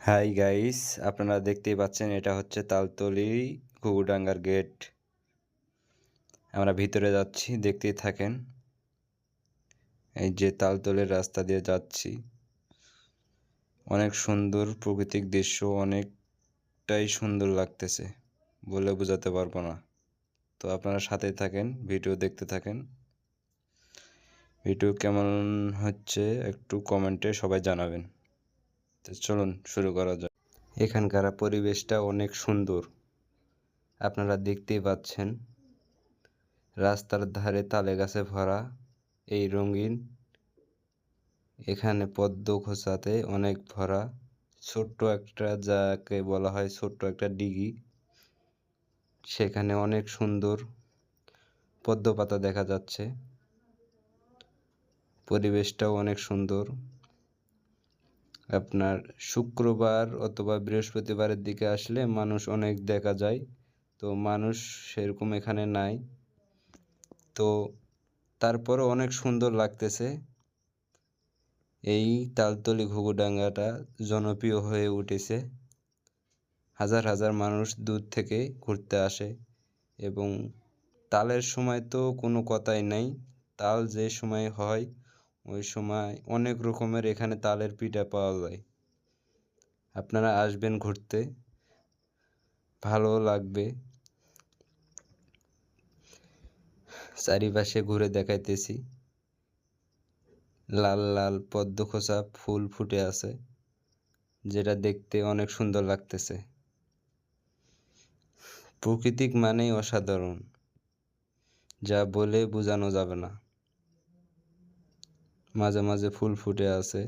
Hi guys আপনারা দেখতেই পাচ্ছেন, এটা হচ্ছে তালতলি ঘুঘুডাঙ্গার গেট আমরা ভিতরে যাচ্ছি, দেখতেই থাকেন। এই যে তালতলির রাস্তা দিয়ে যাচ্ছি। অনেক সুন্দর প্রাকৃতিক দৃশ্য, অনেকটাই সুন্দর লাগতেছে বলে বোঝাতে পারব না। তো আপনারা সাথেই থাকেন, ভিডিও দেখতে থাকেন। ভিডিও কেমন হচ্ছে একটু কমেন্টে সবাই জানাবেন। তো চলুন শুরু করা যাক। এখানকার পরিবেশটা অনেক সুন্দর। আপনারা দেখতেই পাচ্ছেন, রাস্তার ধারে তালে গাছে ভরা এই রঙিন, এখানে পদ্ম খোঁচাতে অনেক ভরা, ছোট্ট একটা যাকে বলা হয় ছোট্ট একটা ডিগি। সেখানে অনেক সুন্দর পদ্ম পাতা দেখা যাচ্ছে। পরিবেশটাও অনেক সুন্দর। আপনার শুক্রবার অথবা বৃহস্পতিবারের দিকে আসলে মানুষ অনেক দেখা যায়। তো মানুষ সেরকম এখানে নাই। তো তারপরও অনেক সুন্দর লাগতেছে। এই তালতলি ঘুঘুডাঙ্গাটা জনপ্রিয় হয়ে উঠেছে। হাজার হাজার মানুষ দূর থেকে ঘুরতে আসে এবং তালের সময় তো কোনো কথাই নাই। তাল যে সময় হয় ওই সময় অনেক রকমের এখানে তালের পিঠা পাওয়া যায়। আপনারা আসবেন ঘুরতে ভালো লাগবে। চারিপাশে ঘুরে দেখাইতেছি। লাল লাল পদ্ম খোসা ফুল ফুটে আছে, যেটা দেখতে অনেক সুন্দর লাগতেছে। প্রকৃতিক মানেই অসাধারণ, যা বলে বোঝানো যাবে না। মাঝে মাঝে ফুল ফুটে আছে।